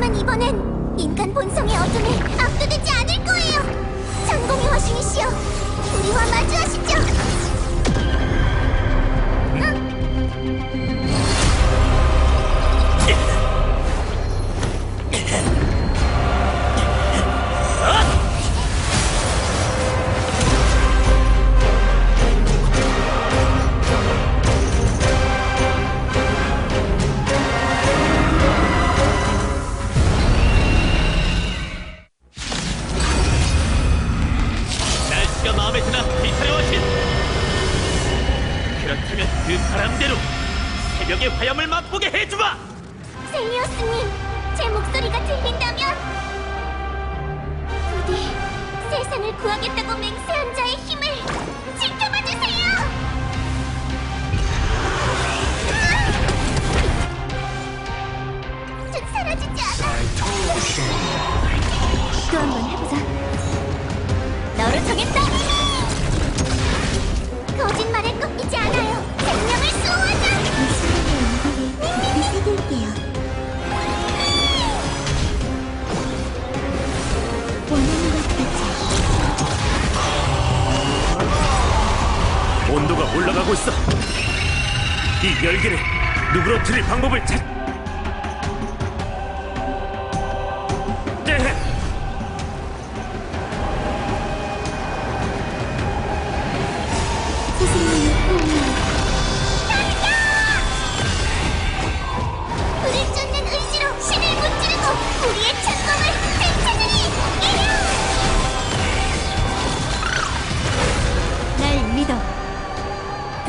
하지만 이번엔 인간 본성의 어둠에 압도되지 않을 거예요. 전공의 화신이시여, 화염을 맛보게 해주마! 셀리오스님, 제 목소리가 들린다면 부디 세상을 구하겠다고 맹세한 자의 힘을 지켜봐 온도가 올라가고 있어. 이 열기를 누그러뜨릴 방법을 찾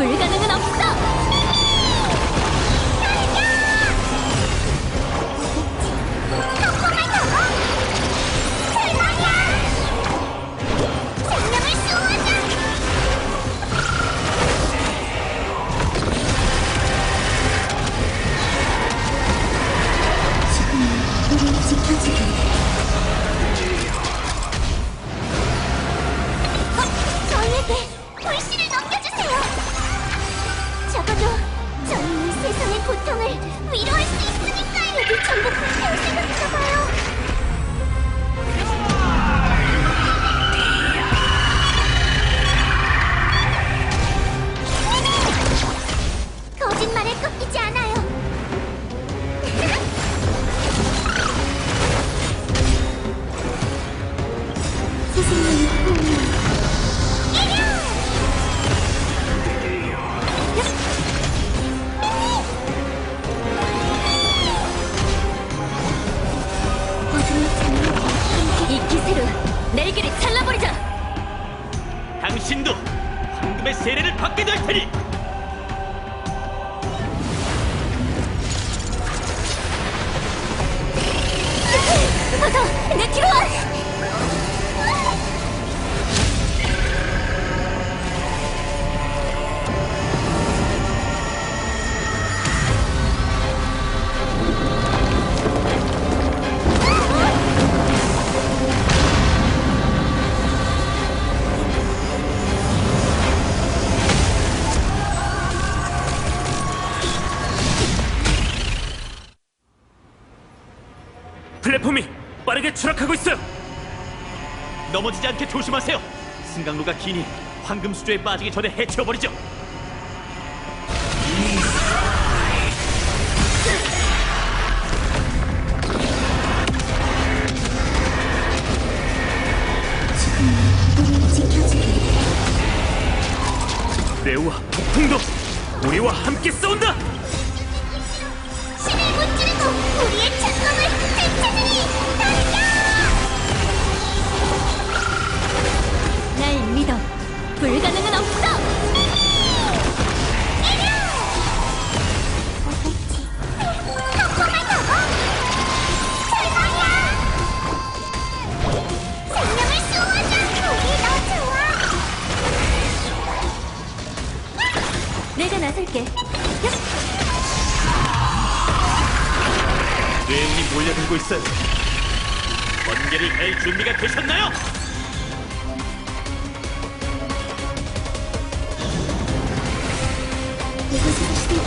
불가능은 없어 거짓말에 꺾이지 않아요. 호흡을 이 기세로 잘라버리자! 당신도 황금의 세례를 받게 될 테니 어서 내 뒤로 와! 플랫폼이 빠르게 추락하고 있어요. 넘어지지 않게 조심하세요. 승강로가 기니 황금 수조에 빠지기 전에 해치워 버리죠. 우리 지켜주길. 레오와 폭풍도 우리와 함께 싸운다. 뇌운이 몰려들고 있어요. 번개를 갈 준비가 되셨나요? 이곳을 시대에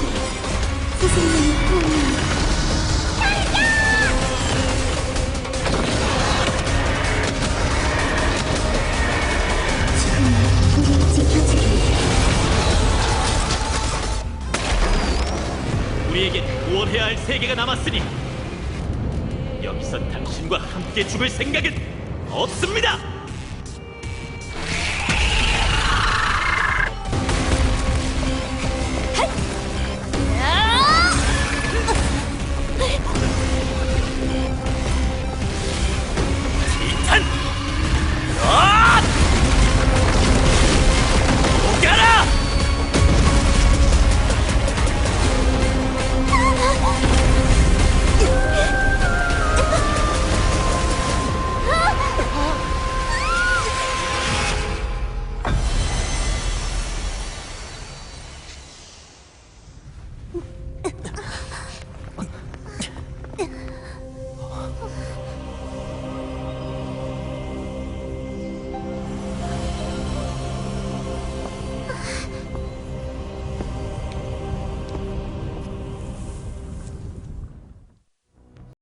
선생님의 호흡 우리에겐 구원해야 할 세계가 남았으니 여기서 당신과 함께 죽을 생각은 없습니다.